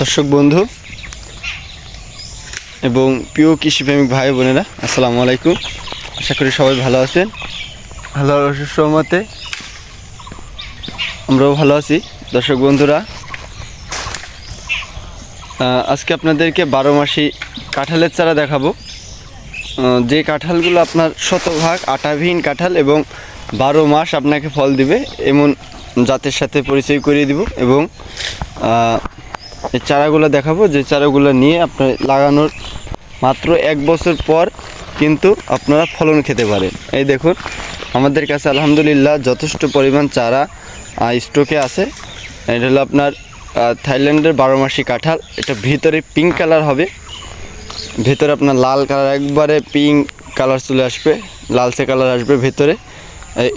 দর্শক বন্ধু এবং প্রিয় কৃষিপ্রেমিক ভাই বোনেরা, আসসালামু আলাইকুম। আশা করি সবাই ভালো আছেন। ভালো মতে আমরাও ভালো আছি। দর্শক বন্ধুরা আজকে আপনাদেরকে বারো মাসি কাঁঠালের চারা দেখাবো। যে কাঁঠালগুলো আপনার শতভাগ আটাবিহীন কাঁঠাল এবং বারো মাস আপনাকে ফল দিবে, এমন জাতের সাথে পরিচয় করিয়ে দিব এবং এই চারাগুলো দেখাবো। যে চারাগুলো নিয়ে আপনার লাগানোর মাত্র এক বছর পর কিন্তু আপনারা ফলন খেতে পারেন। এই দেখুন, আমাদের কাছে আলহামদুলিল্লাহ যথেষ্ট পরিমাণ চারা স্টকে আছে। এটা হলো আপনার থাইল্যান্ডের বারো মাসি কাঁঠাল। এটা ভিতরে পিঙ্ক কালার হবে। ভেতরে আপনার লাল কালার একবারে পিঙ্ক কালার চলে আসবে। লালচে কালার আসবে ভেতরে।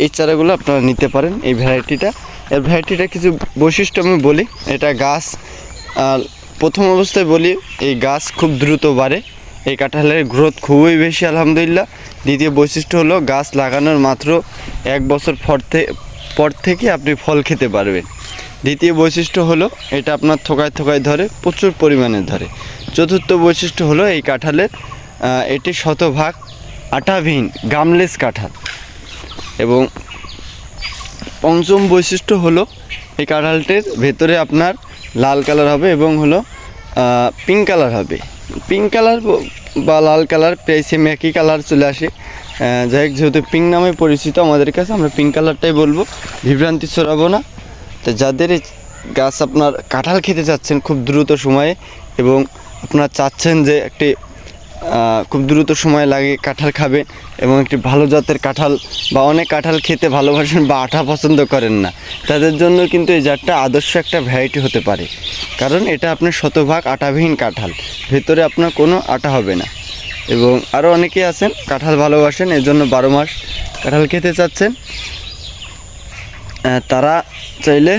এই চারাগুলো আপনারা নিতে পারেন এই ভ্যারাইটিটা এর ভ্যারাইটিটা কিছু বৈশিষ্ট্য আমি বলি। এটা গাছ আর প্রথম অবস্থায় বলি, এই গাছ খুব দ্রুত বাড়ে। এই কাঁঠালের গ্রোথ খুবই বেশি, আলহামদুলিল্লাহ। দ্বিতীয় বৈশিষ্ট্য হলো, গাছ লাগানোর মাত্র এক বছর পর থেকে আপনি ফল খেতে পারবেন। দ্বিতীয় বৈশিষ্ট্য হলো, এটা আপনার থোকায় থোকায় ধরে, প্রচুর পরিমাণে ধরে। চতুর্থ বৈশিষ্ট্য হলো, এই কাঁঠালের এটি শতভাগ আটাবিহীন গামলেস কাঁঠাল। এবং পঞ্চম বৈশিষ্ট্য হলো, এই কাঁঠালটির ভেতরে আপনার লাল কালার হবে এবং হলো পিঙ্ক কালার হবে। পিঙ্ক কালার বা লাল কালার প্রায় সেম একই কালার চলে আসে। যাই হোক, যেহেতু পিঙ্ক নামে পরিচিত, আমাদের কাছে আমরা পিঙ্ক কালারটাই বলব। বিভ্রান্তি ছড়াবো না। তো যাদের গাছ আপনার কাঁঠাল খেতে চাচ্ছেন খুব দ্রুত সময়ে এবং আপনারা চাচ্ছেন যে একটি খুব দ্রুত সময় লাগে কাঁঠাল খাবে এবং একটি ভালো জাতের কাঁঠাল বা অনেক কাঁঠাল খেতে ভালোবাসেন বা আঠা পছন্দ করেন না। তাদের জন্য কিন্তু এই জাতটা আদর্শ একটা ভ্যারাইটি হতে পারে। কারণ এটা আপনার শতভাগ আটাবিহীন কাঁঠাল, ভেতরে আপনার কোনো আটা হবে না। এবং আরও অনেকেই আছেন, কাঁঠাল ভালোবাসেন এর জন্য বারো মাস কাঁঠাল খেতে চাচ্ছেন। তারা চাইলে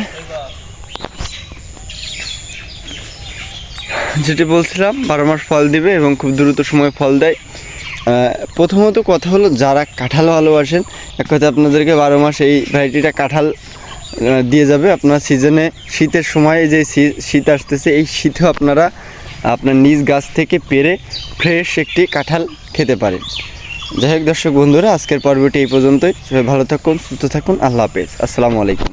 যেটি বলছিলাম, বারো মাস ফল দিবে এবং খুব দ্রুত সময় ফল দেয়। প্রথমত কথা হলো, যারা কাঁঠাল ভালোবাসেন, এক কথা আপনাদেরকে বারো মাস এই ভ্যারাইটিটা কাঁঠাল দিয়ে যাবে। আপনার সিজনে শীতের সময় যে শীত আসতেছে, এই শীতেও আপনারা, আপনার নিজ গাছ থেকে পেরে ফ্রেশ একটি কাঁঠাল খেতে পারেন। যাই হোক দর্শক বন্ধুরা, আজকের পর্বটি এই পর্যন্তই। সবাই ভালো থাকুন, সুস্থ থাকুন, আল্লাহ হাফেজ। আসসালামু আলাইকুম।